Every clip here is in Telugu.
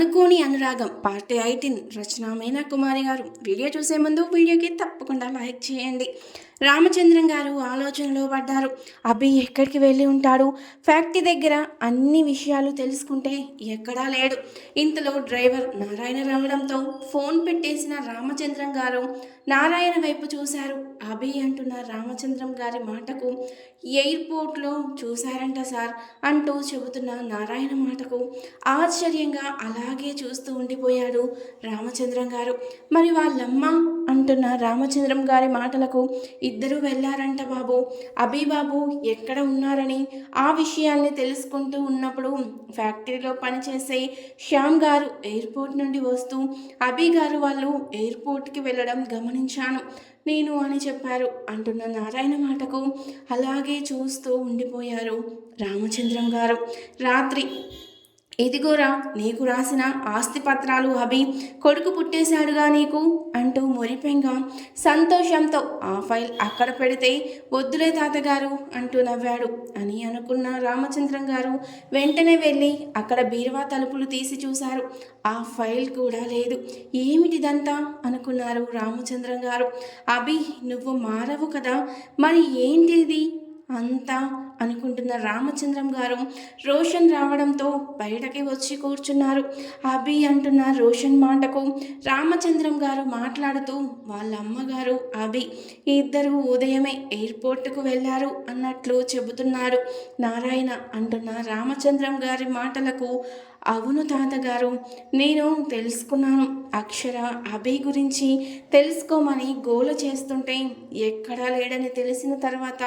అనుకోని అనురాగం పార్టీ ఎయిటీన్ రచన మీనా కుమారి గారు. వీడియో చూసే ముందు వీడియోకి తప్పకుండా లైక్ చేయండి. రామచంద్రం గారు ఆలోచనలో పడ్డారు. అభి ఎక్కడికి వెళ్ళి ఉంటాడు? ఫ్యాక్టరీ దగ్గర అన్ని విషయాలు తెలుసుకుంటే ఎక్కడా లేడు. ఇంతలో డ్రైవర్ నారాయణ రావడంతో ఫోన్ పెట్టేసిన రామచంద్రం గారు నారాయణ వైపు చూశారు. అభి అంటున్న రామచంద్రం గారి మాటకు ఎయిర్పోర్ట్లో చూశారంట సార్ అంటూ చెబుతున్న నారాయణ మాటకు ఆశ్చర్యంగా అలాగే చూస్తూ ఉండిపోయాడు రామచంద్రం గారు. మరి వాళ్ళమ్మ అంటున్న రామచంద్రం గారి మాటలకు ఇద్దరు వెళ్ళారంట బాబు. అభిబాబు ఎక్కడ ఉన్నారని ఆ విషయాన్ని తెలుసుకుంటూ ఉన్నప్పుడు ఫ్యాక్టరీలో పనిచేసే శ్యామ్ గారు ఎయిర్పోర్ట్ నుండి వస్తూ అభి గారు వాళ్ళు ఎయిర్పోర్ట్కి వెళ్ళడం గమనించాను. నేను అని చెప్పారు. అంటున్న నారాయణ మాటకు అలాగే చూస్తూ ఉండిపోయారు రామచంద్రం గారు. రాత్రి ఇదిగోరా నీకు రాసిన ఆస్తి పత్రాలు అభి కొడుకు పుట్టేశాడుగా నీకు? అంటూ మురిపెంగా సంతోషంతో ఆ ఫైల్ అక్కడ పెడితే వద్దులే తాతగారు అంటూ నవ్వాడు. అని అనుకున్న రామచంద్రం గారు వెంటనే వెళ్ళి అక్కడ బీరువా తలుపులు తీసి చూశారు. ఆ ఫైల్ కూడా లేదు. ఏమిటిదంతా? అనుకున్నారు రామచంద్రం గారు. అభి నువ్వు మారవు కదా. మరి ఏంటిది? అంతా అనుకుంటున్న రామచంద్రం గారు రోషన్ రావడంతో బయటకి వచ్చి కూర్చున్నారు. అభి అంటున్న రోషన్ మాటకు రామచంద్రం గారు మాట్లాడుతూ వాళ్ళ అమ్మగారు అభి ఇద్దరు ఉదయమే ఎయిర్పోర్ట్కు వెళ్ళారు అన్నట్లు చెబుతున్నారు. నారాయణ అంటున్న రామచంద్రం గారి మాటలకు అవును తాతగారు నేను తెలుసుకున్నాను. అక్షర అభి గురించి తెలుసుకోమని గోల చేస్తుంటే ఎక్కడా లేడని తెలిసిన తర్వాత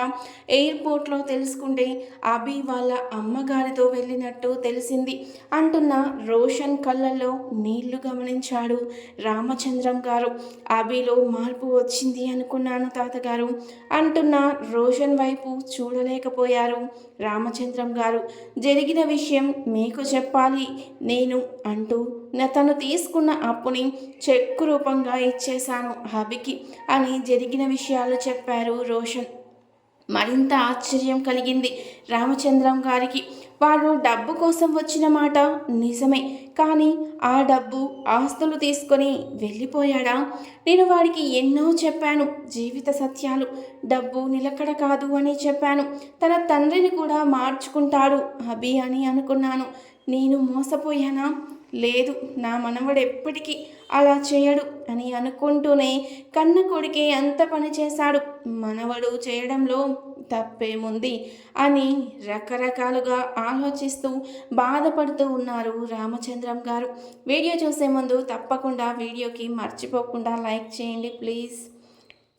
ఎయిర్పోర్ట్లో తెలుసుకుంటే అభి వాళ్ళ అమ్మగారితో వెళ్ళినట్టు తెలిసింది. అంటున్న రోషన్ కళ్ళల్లో నీళ్ళు గమనించాడు రామచంద్రం గారు. అభిలో మార్పు వచ్చింది అనుకున్నాను తాతగారు. అంటున్న రోషన్ వైపు చూడలేకపోయారు రామచంద్రం గారు. జరిగిన విషయం మీకు చెప్పాలి నేను అంటూ తను తీసుకున్న అప్పుని చెక్కు రూపంగా ఇచ్చేశాను హబికి అని జరిగిన విషయాలు చెప్పారు రోషన్. మరింత ఆశ్చర్యం కలిగింది. రామచంద్రం గారికి వారు డబ్బు కోసం వచ్చిన మాట నిజమే కానీ ఆ డబ్బు ఆస్తులు తీసుకొని వెళ్ళిపోయాడా? నేను వాడికి ఎన్నో చెప్పాను జీవిత సత్యాలు. డబ్బు నిలకడ కాదు అని చెప్పాను. తన తండ్రిని కూడా మార్చుకుంటాడు అభి అని అనుకున్నాను. నేను మోసపోయానా? లేదు నా మనవడు ఎప్పటికీ అలా చేయడు. అని అనుకుంటూనే కన్న కొడుకే అంత పని చేశాడు. మనవడు చేయడంలో తప్పేముంది అని రకరకాలుగా ఆలోచిస్తూ బాధపడుతూ ఉన్నారు రామచంద్రం గారు. వీడియో చూసే ముందు తప్పకుండా వీడియోకి మర్చిపోకుండా లైక్ చేయండి ప్లీజ్.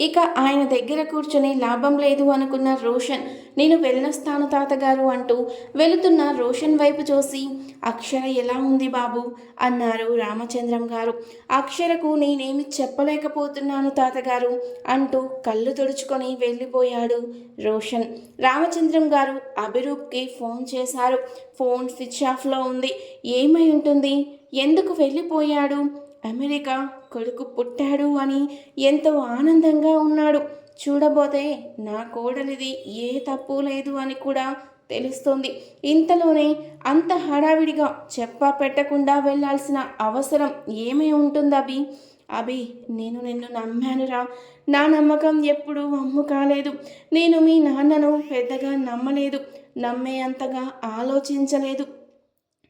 ఇక ఆయన దగ్గర కూర్చొని లాభం లేదు అనుకున్న రోషన్ నేను వెళ్ళొస్తాను తాతగారు అంటూ వెళుతున్న రోషన్ వైపు చూసి అక్షర ఎలా ఉంది బాబు? అన్నారు రామచంద్రం గారు. అక్షరకు నేనేమి చెప్పలేకపోతున్నాను తాతగారు అంటూ కళ్ళు తుడుచుకొని వెళ్ళిపోయాడు రోషన్. రామచంద్రం గారు అభిరూప్కి ఫోన్ చేశారు. ఫోన్ స్విచ్ ఆఫ్లో ఉంది. ఏమై ఉంటుంది? ఎందుకు వెళ్ళిపోయాడు? అమెరికా కొడుకు పుట్టాడు అని ఎంతో ఆనందంగా ఉన్నాడు. చూడబోతే నా కోడలిది ఏ తప్పు లేదు అని కూడా తెలుస్తుంది. ఇంతలోనే అంత హడావిడిగా చెప్పా పెట్టకుండా వెళ్ళాల్సిన అవసరం ఏమై ఉంటుంది అభి? అభి నేను నిన్ను నమ్మానురా. నా నమ్మకం ఎప్పుడూ అమ్ము కాలేదు. నేను మీ నాన్నను పెద్దగా నమ్మలేదు. నమ్మే అంతగా ఆలోచించలేదు.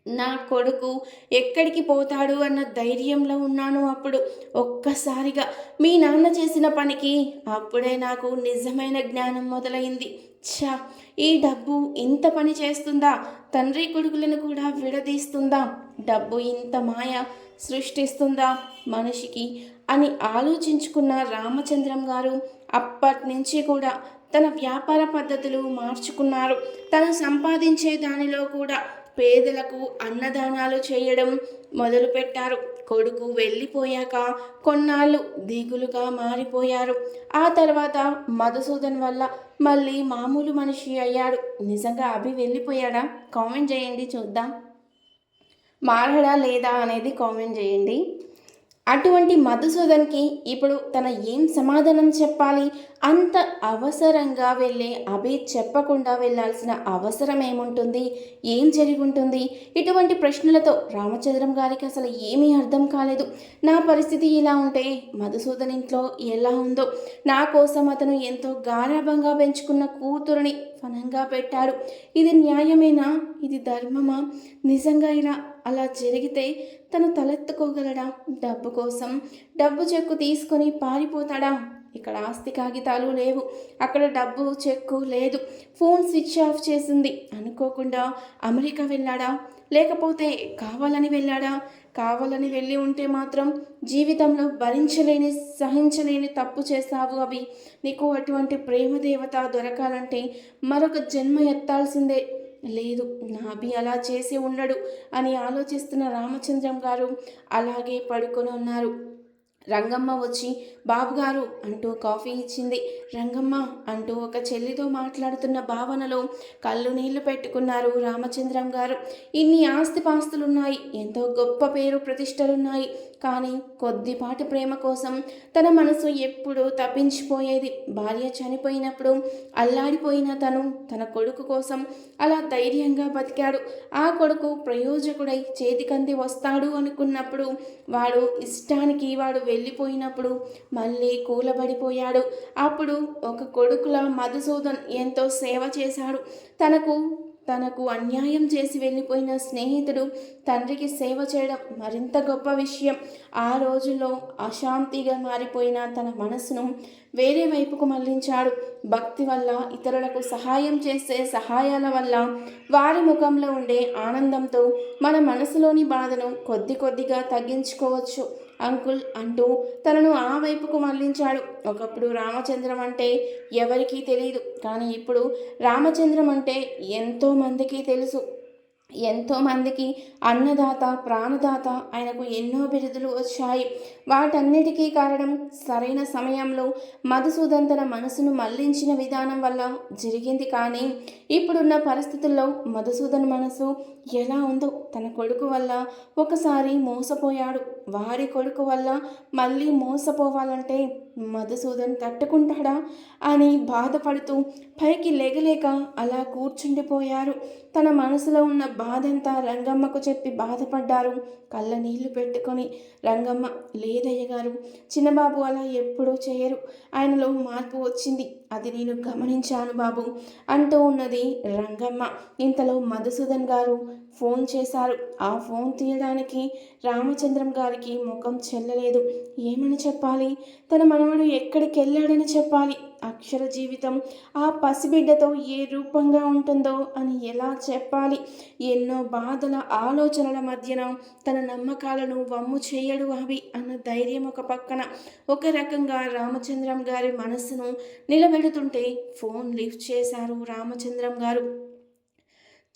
నా కొడుకు ఎక్కడికి పోతాడు అన్న ధైర్యంలో ఉన్నాను అప్పుడు ఒక్కసారిగా మీ నాన్న చేసిన పనికి అప్పుడే నాకు నిజమైన జ్ఞానం మొదలైంది. ఛా! ఈ డబ్బు ఇంత పని చేస్తుందా? తండ్రి కొడుకులను కూడా విడదీస్తుందా? డబ్బు ఇంత మాయ సృష్టిస్తుందా మనిషికి అని ఆలోచించుకున్న రామచంద్రం గారు అప్పటి నుంచి కూడా తన వ్యాపార పద్ధతులు మార్చుకున్నారు. తను సంపాదించే దానిలో కూడా పేదలకు అన్నదానాలు చేయడం మొదలుపెట్టారు. కొడుకు వెళ్ళిపోయాక కొన్నాళ్ళు దిగులుగా మారిపోయారు. ఆ తర్వాత మధుసూదన్ వల్ల మళ్ళీ మామూలు మనిషి అయ్యాడు. నిజంగా అభి వెళ్ళిపోయాడా? కామెంట్ చేయండి చూద్దాం. మారడా లేదా అనేది కామెంట్ చేయండి. అటువంటి మధుసూదన్కి ఇప్పుడు తన ఏం సమాధానం చెప్పాలి? అంత అవసరంగా వెళ్ళే అభి చెప్పకుండా వెళ్ళాల్సిన అవసరం ఏముంటుంది? ఏం జరిగి ఉంటుంది ఇటువంటి ప్రశ్నలతో రామచంద్రం గారికి అసలు ఏమీ అర్థం కాలేదు. నా పరిస్థితి ఇలా ఉంటే మధుసూదన్ ఇంట్లో ఎలా ఉందో? నా కోసం అతను ఎంతో గారాభంగా పెంచుకున్న కూతురుని ఫనంగా పెట్టాడు. ఇది న్యాయమేనా? ఇది ధర్మమా? నిజంగా ఇలా అలా జరిగితే తను తలెత్తుకోగలడా? డబ్బు కోసం. డబ్బు చెక్కు తీసుకొని పారిపోతాడా? ఇక్కడ ఆస్తి కాగితాలు లేవు. అక్కడ డబ్బు చెక్కు లేదు. ఫోన్ స్విచ్ ఆఫ్ చేసింది. అనుకోకుండా అమెరికా వెళ్ళాడా? లేకపోతే కావాలని వెళ్ళాడా? కావాలని వెళ్ళి ఉంటే మాత్రం జీవితంలో భరించలేని సహించలేని తప్పు చేస్తావు అవి నీకు అటువంటి ప్రేమ దేవత దొరకాలంటే మరొక జన్మ ఎత్తాల్సిందే. లేదు నా అభి అలా చేసి ఉండడు అని ఆలోచిస్తున్న రామచంద్రం గారు అలాగే పడుకొని ఉన్నారు. రంగమ్మ వచ్చి బాబుగారు అంటూ కాఫీ ఇచ్చింది. రంగమ్మ అంటూ ఒక చెల్లితో మాట్లాడుతున్న భావనలో కళ్ళు నీళ్ళు పెట్టుకున్నారు రామచంద్రం గారు. ఇన్ని ఆస్తిపాస్తులున్నాయి ఎంతో గొప్ప పేరు ప్రతిష్టలున్నాయి కానీ కొద్దిపాటి ప్రేమ కోసం తన మనసు ఎప్పుడూ తప్పించిపోయేది. భార్య చనిపోయినప్పుడు అల్లాడిపోయిన తను తన కొడుకు కోసం అలా ధైర్యంగా బతికాడు. ఆ కొడుకు ప్రయోజకుడై చేతికంది వస్తాడు అనుకున్నప్పుడు వాడు ఇష్టానికి వాడు వెళ్ళిపోయినప్పుడు మళ్ళీ కూలబడిపోయాడు. అప్పుడు ఒక కొడుకుల మధుసూదన్ ఎంతో సేవ చేశాడు. తనకు తనకు అన్యాయం చేసి వెళ్ళిపోయిన స్నేహితుడు తండ్రికి సేవ చేయడం మరింత గొప్ప విషయం. ఆ రోజుల్లో అశాంతిగా మారిపోయిన తన మనసును వేరే వైపుకు మళ్ళించాడు. భక్తి వల్ల ఇతరులకు సహాయం చేసే సహాయాల వల్ల వారి ముఖంలో ఉండే ఆనందంతో మన మనసులోని బాధను కొద్ది కొద్దిగా తగ్గించుకోవచ్చు. అంకుల్ అంటూ తనను ఆ వైపుకు మళ్ళించాడు. ఒకప్పుడు రామచంద్రం అంటే ఎవరికీ తెలియదు కానీ ఇప్పుడు రామచంద్రం అంటే ఎంతో మందికి తెలుసు. ఎంతోమందికి అన్నదాత ప్రాణదాత ఆయనకు ఎన్నో బిరుదులు వచ్చాయి. వాటన్నిటికీ కారణం సరైన సమయంలో మధుసూదన్ తన మనసును మళ్ళించిన విధానం వల్ల జరిగింది కానీ ఇప్పుడున్న పరిస్థితుల్లో మధుసూదన్ మనసు ఎలా ఉందో తన కొడుకు వల్ల ఒకసారి మోసపోయాడు. వారి కొడుకు వల్ల మళ్ళీ మోసపోవాలంటే మధుసూదన్ తట్టుకుంటాడా అని బాధపడుతూ పైకి లేగలేక అలా కూర్చుండిపోయారు. తన మనసులో ఉన్న బాధంతా రంగమ్మకు చెప్పి బాధపడ్డారు. కళ్ళ నీళ్ళు పెట్టుకొని రంగమ్మ లేదయ్య గారు చిన్నబాబు అలా ఎప్పుడూ చేయరు. ఆయనలో మార్పు వచ్చింది. అది నేను గమనించాను బాబు అంటూ ఉన్నది రంగమ్మ. ఇంతలో మధుసూదన్ గారు ఫోన్ చేశారు. ఆ ఫోన్ తీయడానికి రామచంద్రం గారికి ముఖం చెల్లలేదు. ఏమని చెప్పాలి? తన మనవడు ఎక్కడికి వెళ్ళాడని చెప్పాలి. అక్షర జీవితం ఆ పసిబిడ్డతో ఏ రూపంగా ఉంటుందో అని ఎలా చెప్పాలి? ఎన్నో బాధల ఆలోచనల మధ్యన తన నమ్మకాలను వమ్ము చేయడు అవి అన్న ధైర్యం ఒక పక్కన. ఒక రకంగా రామచంద్రం గారి మనస్సును నిలబెడుతుంటే ఫోన్ లిఫ్ట్ చేశారు రామచంద్రం గారు.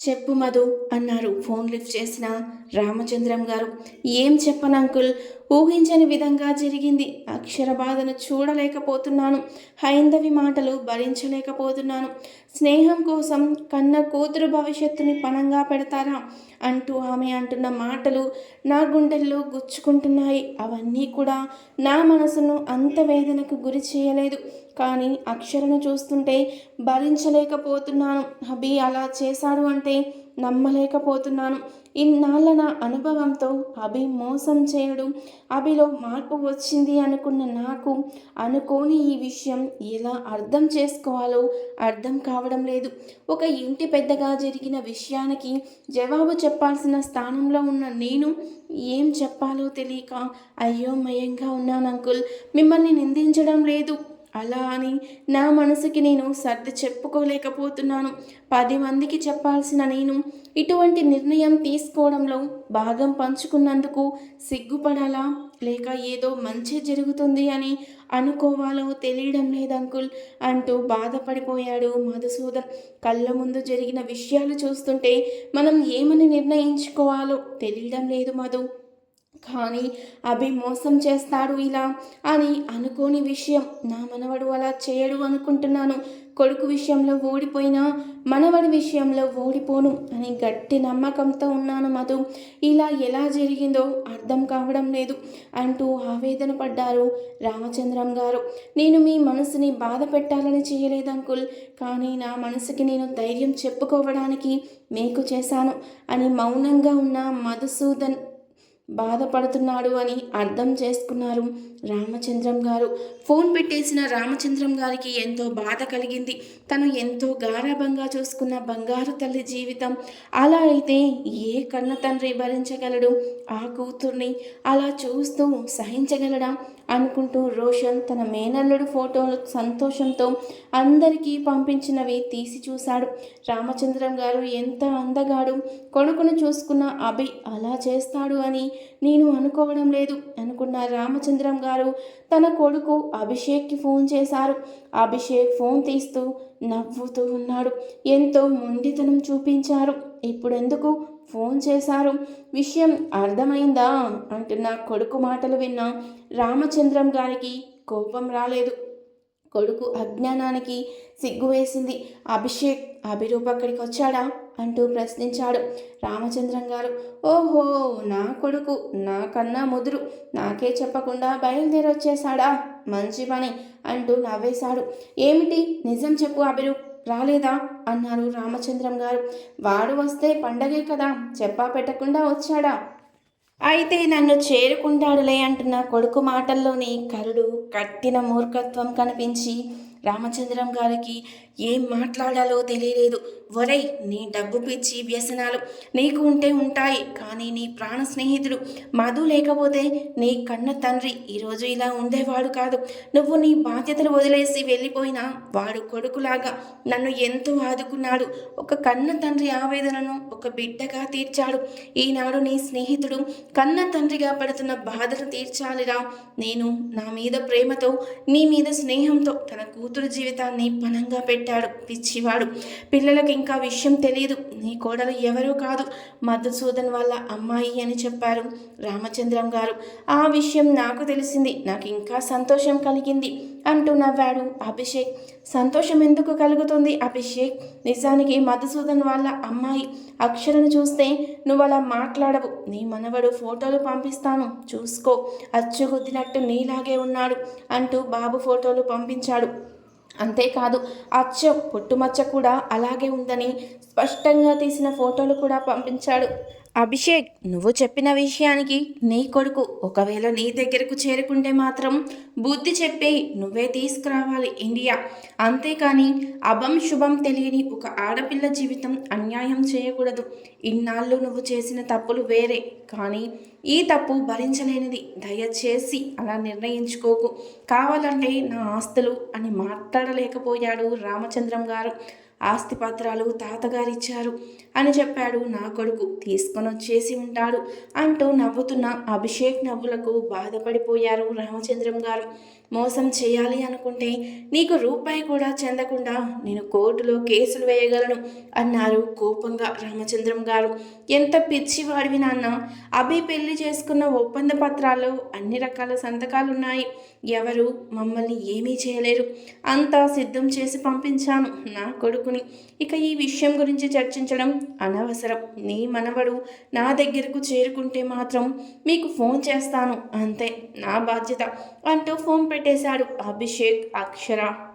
చెప్పు మధు అన్నారు. ఫోన్ లిఫ్ట్ చేసిన రామచంద్రం గారు. ఏం చెప్పను అంకుల్? ఊహించని విధంగా జరిగింది. అక్షర బాధను చూడలేకపోతున్నాను. హైందవి మాటలు భరించలేకపోతున్నాను. స్నేహం కోసం కన్న కూతురు భవిష్యత్తుని పణంగా పెడతారా? అంటూ ఆమె అంటున్న మాటలు నా గుండెల్లో గుచ్చుకుంటున్నాయి. అవన్నీ కూడా నా మనసును అంత వేదనకు గురి చేయలేదు. కానీ అక్షరను చూస్తుంటే భరించలేకపోతున్నాను. అభి అలా చేశాడు అంటే నమ్మలేకపోతున్నాను. ఇన్నాళ్ళ నా అనుభవంతో అభి మోసం చేయడు. అభిలో మార్పు వచ్చింది అనుకున్న నాకు అనుకోని ఈ విషయం ఎలా అర్థం చేసుకోవాలో అర్థం కావడం లేదు. ఒక ఇంటి పెద్దగా జరిగిన విషయానికి జవాబు చెప్పాల్సిన స్థానంలో ఉన్న నేను ఏం చెప్పాలో తెలియక అయోమయంగా ఉన్నాను అంకుల్. మిమ్మల్ని నిందించడం లేదు. అలా అని నా మనసుకి నేను సర్ది చెప్పుకోలేకపోతున్నాను. పది మందికి చెప్పాల్సిన నేను ఇటువంటి నిర్ణయం తీసుకోవడంలో భాగం పంచుకున్నందుకు సిగ్గుపడాలా? లేక ఏదో మంచి జరుగుతుంది అని అనుకోవాలో తెలియడం లేదు అంకుల్ అంటూ బాధపడిపోయాడు మధుసూదన్. కళ్ళ ముందు జరిగిన విషయాలు చూస్తుంటే మనం ఏమని నిర్ణయించుకోవాలో తెలియడం లేదు మధు. కానీ అభి మోసం చేస్తాడు ఇలా అని అనుకోని విషయం నా మనవడు అలా చేయడు అనుకుంటున్నాను. కొడుకు విషయంలో ఓడిపోయినా మనవడి విషయంలో ఓడిపోను అని గట్టి నమ్మకంతో ఉన్నాను మధు. ఇలా ఎలా జరిగిందో అర్థం కావడం లేదు అంటూ ఆవేదన పడ్డారు రామచంద్రం గారు. నేను మీ మనసుని బాధ పెట్టాలని చేయలేదు అంకుల్ కానీ నా మనసుకి నేను ధైర్యం చెప్పుకోవడానికి మీకు చేశాను అని మౌనంగా ఉన్న మధుసూదన్ బాధపడుతున్నాడు అని అర్థం చేసుకున్నారు రామచంద్రం గారు. ఫోన్ పెట్టేసిన రామచంద్రం గారికి ఎంతో బాధ కలిగింది. తను ఎంతో గారాభంగా చూసుకున్న బంగారు తల్లి జీవితం. అలా అయితే ఏ కన్న తండ్రి భరించగలడు? ఆ కూతుర్ని అలా చూస్తూ సహించగలడా? అనుకుంటూ రోషన్ తన మేనల్లుడు ఫోటోలు సంతోషంతో అందరికీ పంపించినవి తీసి చూశాడు. రామచంద్రం గారు ఎంత అందగాడు కొడుకును చూసుకున్న అభి అలా చేస్తాడు అని నేను అనుకోవడం లేదు అనుకున్న రామచంద్రం గారు తన కొడుకు అభిషేక్కి ఫోన్ చేశారు. అభిషేక్ ఫోన్ తీస్తూ నవ్వుతూ ఉన్నాడు. ఎంతో మొండితనం చూపించారు. ఇప్పుడెందుకు ఫోన్ చేశారు. విషయం అర్థమైందా? అంటున్న కొడుకు మాటలు విన్న రామచంద్రం గారికి కోపం రాలేదు. కొడుకు అజ్ఞానానికి సిగ్గు వేసింది. అభిషేక్ అభిరూప్ అక్కడికి వచ్చాడా? అంటూ ప్రశ్నించాడు రామచంద్రం గారు. ఓహో నా కొడుకు నాకన్నా ముదురు. నాకే చెప్పకుండా బయలుదేరొచ్చేశాడా? మంచి పని అంటూ నవ్వేశాడు. ఏమిటి? నిజం చెప్పు అభిరూప్. రాలేదా? అన్నారు రామచంద్రం గారు. వాడు వస్తే పండగే కదా చెప్పా పెట్టకుండా వచ్చాడా? అయితే నన్ను చేరుకుంటాడులే అంటున్న కొడుకు మాటల్లోని కరుడు కట్టిన మూర్ఖత్వం కనిపించి రామచంద్రం గారికి ఏం మాట్లాడాలో తెలియలేదు. ఒరై నీ డబ్బు పిచ్చి వ్యసనాలు నీకు ఉంటే ఉంటాయి కానీ నీ ప్రాణ స్నేహితుడు మధు లేకపోతే నీ కన్న తండ్రి ఈరోజు ఇలా ఉండేవాడు కాదు. నువ్వు నీ బాధ్యతలు వదిలేసి వెళ్ళిపోయినా వాడు కొడుకులాగా నన్ను ఎంతో ఆదుకున్నాడు. ఒక కన్న తండ్రి ఆవేదనను ఒక బిడ్డగా తీర్చాడు. ఈనాడు నీ స్నేహితుడు కన్న తండ్రిగా పడుతున్న బాధలు తీర్చాలిరా. నేను నా మీద ప్రేమతో నీ మీద స్నేహంతో తన కూతురు జీవితాన్ని పనంగా పెట్టాడు పిచ్చివాడు. పిల్లలకి ఇంకా విషయం తెలియదు నీ కోడలు ఎవరూ కాదు. మధుసూదన్ వాళ్ళ అమ్మాయి అని చెప్పారు రామచంద్రం గారు. ఆ విషయం నాకు తెలిసింది. నాకు ఇంకా సంతోషం కలిగింది అంటూ నవ్వాడు అభిషేక్. సంతోషం ఎందుకు కలుగుతుంది అభిషేక్? నిజానికి మధుసూదన్ వాళ్ళ అమ్మాయి. అక్షరను చూస్తే నువ్వు అలా మాట్లాడవు. నీ మనవడు ఫోటోలు పంపిస్తాను. చూసుకో. అచ్చుగుద్దినట్టు నీలాగే ఉన్నాడు అంటూ బాబు ఫోటోలు పంపించాడు. అంతేకాదు అచ్చ పుట్టుమచ్చ కూడా అలాగే ఉందని స్పష్టంగా తీసిన ఫోటోలు కూడా పంపించాడు. అభిషేక్ నువ్వు చెప్పిన విషయానికి నీ కొడుకు ఒకవేళ నీ దగ్గరకు చేరుకుంటే మాత్రం బుద్ధి చెప్పే నువ్వే తీసుకురావాలి ఇండియా. అంతేకాని అభం శుభం తెలియని ఒక ఆడపిల్ల జీవితం అన్యాయం చేయకూడదు. ఇన్నాళ్ళు నువ్వు చేసిన తప్పులు వేరే. కానీ ఈ తప్పు భరించలేనిది. దయచేసి అలా నిర్ణయించుకోకు. కావాలంటే నా ఆస్తులు అని మాట్లాడలేకపోయాడు రామచంద్రం గారు. ఆస్తిపత్రాలు తాతగారిచ్చారు అని చెప్పాడు నా కొడుకు. తీసుకొని వచ్చేసి ఉంటాడు అంటూ నవ్వుతున్న అభిషేక్ నవ్వులకు బాధపడిపోయారు రామచంద్రం గారు. మోసం చేయాలి అనుకుంటే నీకు రూపాయి కూడా చెందకుండా నేను కోర్టులో కేసులు వేయగలను అన్నారు కోపంగా రామచంద్రం గారు. ఎంత పిచ్చివాడివి నాన్న. అభి పెళ్ళి చేసుకున్న ఒప్పంద పత్రాల్లో అన్ని రకాల సంతకాలు ఉన్నాయి ఎవరు మమ్మల్ని ఏమీ చేయలేరు. అంతా సిద్ధం చేసి పంపించాను నా కొడుకుని. ఇక ఈ విషయం గురించి చర్చించడం అనవసరం. నీ మనవడు నా దగ్గరకు చేరుకుంటే మాత్రం మీకు ఫోన్ చేస్తాను. అంతే నా బాధ్యత అంటూ ఫోన్ పెట్టేశాడు అభిషేక్ అక్షర.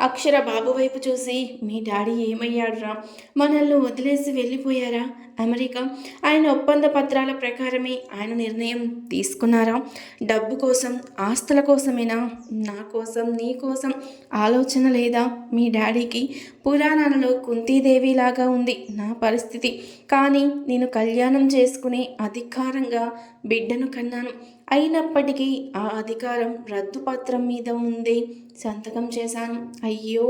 అక్షర బాబు వైపు చూసి మీ డాడీ ఏమయ్యాడురా? మనల్ని వదిలేసి వెళ్ళిపోయారా? అమెరికా? ఆయన ఒప్పంద పత్రాల ప్రకారమే ఆయన నిర్ణయం తీసుకున్నారా? డబ్బు కోసం ఆస్తుల కోసమేనా? నా కోసం నీ కోసం ఆలోచన లేదా? మీ డాడీకి పురాణాలలో కుంతీదేవిలాగా ఉంది నా పరిస్థితి. కానీ నేను కళ్యాణం చేసుకునే అధికారంగా బిడ్డను కన్నాను. అయినప్పటికీ ఆ అధికారం రద్దు పత్రం మీద ఉంది సంతకం చేశాను. అయ్యో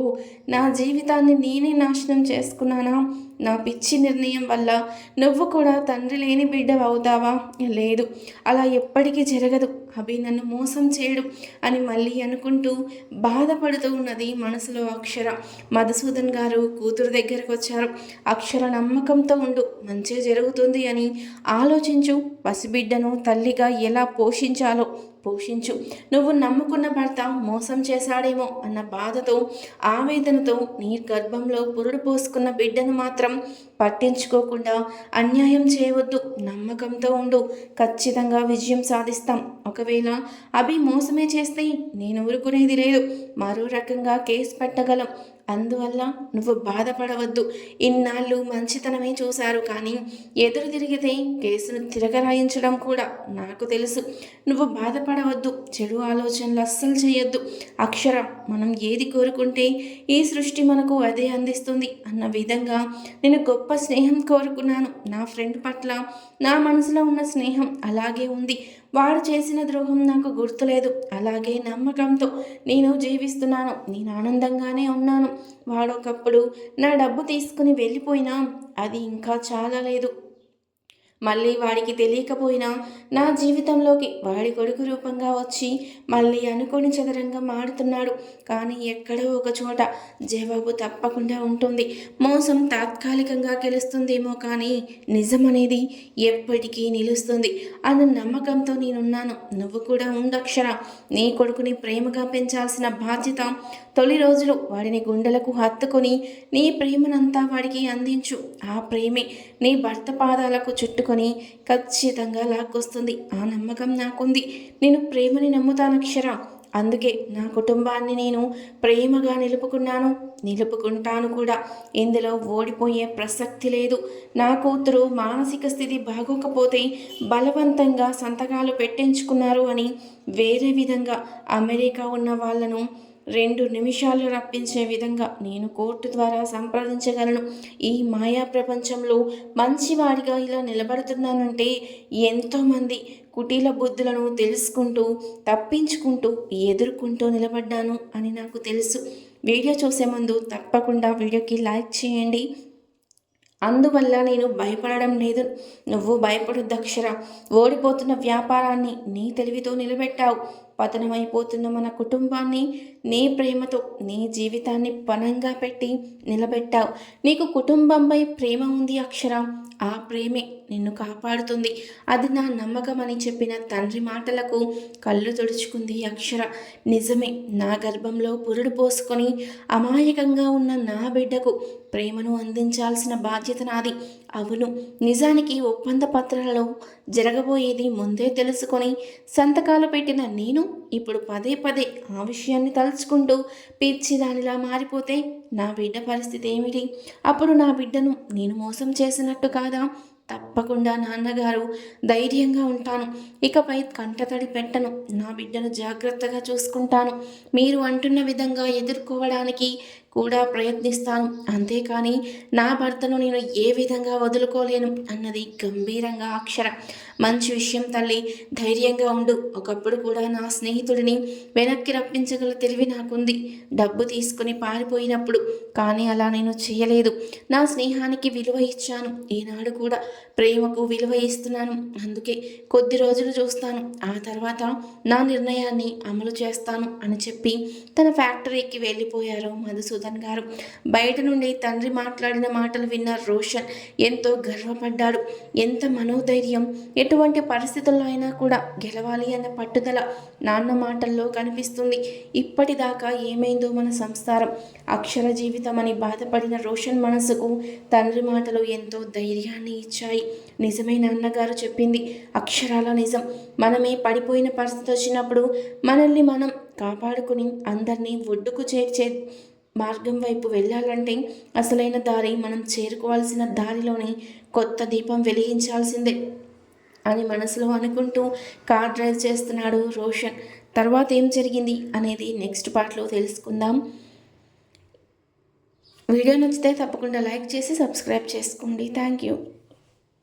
నా జీవితాన్ని నేనే నాశనం చేసుకున్నానా? నా పిచ్చి నిర్ణయం వల్ల నువ్వు కూడా తండ్రి లేని బిడ్డ అవుతావా? లేదు. అలా ఎప్పటికీ జరగదు. అభి నన్ను మోసం చేయడు అని మళ్ళీ అనుకుంటూ బాధపడుతూ ఉన్నది మనసులో అక్షర. మధుసూదన్ గారు కూతురు దగ్గరకు వచ్చారు. అక్షర నమ్మకంతో ఉండు మంచి జరుగుతుంది అని ఆలోచించు. పసిబిడ్డను తల్లిగా ఎలా పోషించాలో పోషించు. నువ్వు నమ్ముకున్న భర్త మోసం చేశాడేమో అన్న బాధతో ఆవేదనతో నీ గర్భంలో పురుడు పోసుకున్న బిడ్డను మాత్రం పట్టించుకోకుండా అన్యాయం చేయవద్దు నమ్మకంతో ఉండు. ఖచ్చితంగా విజయం సాధిస్తాం. ఒకవేళ అభి మోసమే చేస్తే నేను ఊరుకునేది లేదు. మరో రకంగా కేసు పెట్టగలం. అందువల్ల నువ్వు బాధపడవద్దు. ఇన్నాళ్ళు మంచితనమే చూశారు కానీ ఎదురు తిరిగితే కేసును తిరగరాయించడం కూడా నాకు తెలుసు. నువ్వు బాధపడవద్దు. చెడు ఆలోచనలు అస్సలు చేయొద్దు. అక్షర మనం ఏది కోరుకుంటే ఈ సృష్టి మనకు అదే అందిస్తుంది అన్న విధంగా నేను గొప్ప స్నేహం కోరుకున్నాను. నా ఫ్రెండ్ పట్ల నా మనసులో ఉన్న స్నేహం అలాగే ఉంది. వాడు చేసిన ద్రోహం నాకు గుర్తులేదు. అలాగే నమ్మకంతో నేను జీవిస్తున్నాను. నేను ఆనందంగానే ఉన్నాను. వాడొకప్పుడు నా డబ్బు తీసుకుని వెళ్ళిపోయినా అది ఇంకా చాలా లేదు మళ్ళీ వాడికి తెలియకపోయినా నా జీవితంలోకి వాడి కొడుకు రూపంగా వచ్చి మళ్ళీ అనుకోని చదరంగా మారుతున్నాడు. కానీ ఎక్కడో ఒక చోట జవాబు తప్పకుండా ఉంటుంది. మోసం తాత్కాలికంగా గెలుస్తుందేమో కానీ నిజం అనేది ఎప్పటికీ నిలుస్తుంది. అన్న నమ్మకంతో నేనున్నాను. నువ్వు కూడా ఉండక్షరా. నీ కొడుకుని ప్రేమగా పెంచాల్సిన బాధ్యత తొలి రోజులు వాడిని గుండెలకు హత్తుకొని నీ ప్రేమనంతా వాడికి అందించు. ఆ ప్రేమే నీ భర్త పాదాలకు చుట్టుకొని ఖచ్చితంగా లాక్కొస్తుంది. ఆ నమ్మకం నాకుంది. నేను ప్రేమని నమ్ముతాను నమ్ముతానక్షర అందుకే నా కుటుంబాన్ని నేను ప్రేమగా నిలుపుకున్నాను. నిలుపుకుంటాను కూడా. ఇందులో ఓడిపోయే ప్రసక్తి లేదు. నా కూతురు మానసిక స్థితి బాగోకపోతే బలవంతంగా సంతకాలు పెట్టించుకున్నారు అని వేరే విధంగా అమెరికా ఉన్న వాళ్ళను రెండు నిమిషాలు రప్పించే విధంగా నేను కోర్టు ద్వారా సంప్రదించగలను. ఈ మాయా ప్రపంచంలో మంచివాడిగా ఇలా నిలబడుతున్నానంటే ఎంతోమంది కుటీల బుద్ధులను తెలుసుకుంటూ తప్పించుకుంటూ ఎదుర్కొంటూ నిలబడ్డాను అని నాకు తెలుసు. వీడియో చూసే ముందు తప్పకుండా వీడియోకి లైక్ చేయండి. అందువల్ల నేను భయపడడం లేదు. నువ్వు భయపడు దక్షర ఓడిపోతున్న వ్యాపారాన్ని నీ తెలివితో నిలబెట్టావు. పతనమైపోతున్న మన కుటుంబాన్ని నీ ప్రేమతో నీ జీవితాన్ని పనంగా పెట్టి నిలబెట్టావు. నీకు కుటుంబంపై ప్రేమ ఉంది అక్షర. ఆ ప్రేమే నిన్ను కాపాడుతుంది. అది నా నమ్మకం అని చెప్పిన తండ్రి మాటలకు కళ్ళు తుడుచుకుంది అక్షర. నిజమే నా గర్భంలో పురుడు పోసుకొని అమాయకంగా ఉన్న నా బిడ్డకు ప్రేమను అందించాల్సిన బాధ్యత నాది. అవును నిజానికి ఒప్పంద పత్రాలలో జరగబోయేది ముందే తెలుసుకొని సంతకాలు పెట్టిన నేను ఇప్పుడు పదే పదే ఆ విషయాన్ని తలుచుకుంటూ పిచ్చి దానిలా మారిపోతే నా బిడ్డ పరిస్థితి ఏమిటి? అప్పుడు నా బిడ్డను నేను మోసం చేసినట్టు కాదా? తప్పకుండా నాన్నగారు ధైర్యంగా ఉంటాను. ఇకపై కంటతడి పెట్టను. నా బిడ్డను జాగ్రత్తగా చూసుకుంటాను. మీరు అంటున్న విధంగా ఎదుర్కోవడానికి కూడా ప్రయత్నిస్తాను. అంతేకాని నా భర్తను నేను ఏ విధంగా వదులుకోలేను అన్నది గంభీరంగా అక్షర. మంచి విషయం తల్లి ధైర్యంగా ఉండు. ఒకప్పుడు కూడా నా స్నేహితుడిని వెనక్కి రప్పించగల తెలివి నాకుంది. డబ్బు తీసుకుని పారిపోయినప్పుడు కానీ అలా నేను చేయలేదు. నా స్నేహానికి విలువ ఇచ్చాను. ఈనాడు కూడా ప్రేమకు విలువ ఇస్తున్నాను. అందుకే కొద్ది రోజులు చూస్తాను. ఆ తర్వాత నా నిర్ణయాన్ని అమలు చేస్తాను అని చెప్పి తన ఫ్యాక్టరీకి వెళ్ళిపోయారు మధుసూదన్ గారు. బయట నుండి తండ్రి మాట్లాడిన మాటలు విన్న రోషన్ ఎంతో గర్వపడ్డాడు. ఎంత మనోధైర్యం ఎటువంటి పరిస్థితుల్లో అయినా కూడా గెలవాలి అన్న పట్టుదల నాన్న మాటల్లో కనిపిస్తుంది. ఇప్పటిదాకా ఏమైందో మన సంసారం. అక్షర జీవితం అని బాధపడిన రోషన్ మనసుకు తండ్రి మాటలు ఎంతో ధైర్యాన్ని ఇచ్చాయి. నిజమే నాన్నగారు చెప్పింది. అక్షరాల నిజం. మనమే పడిపోయిన పరిస్థితి వచ్చినప్పుడు మనల్ని మనం కాపాడుకుని అందరినీ ఒడ్డుకు చేర్చే మార్గం వైపు వెళ్ళాలంటే అసలైన దారి మనం చేరుకోవాల్సిన దారిలోనే కొత్త దీపం వెలిగించాల్సిందే. అని మనసులో అనుకుంటూ కార్ డ్రైవ్ చేస్తున్నాడు రోషన్. తర్వాత ఏం జరిగింది అనేది నెక్స్ట్ పార్ట్లో తెలుసుకుందాం. వీడియో నచ్చితే తప్పకుండా లైక్ చేసి సబ్స్క్రైబ్ చేసుకోండి. Thank you.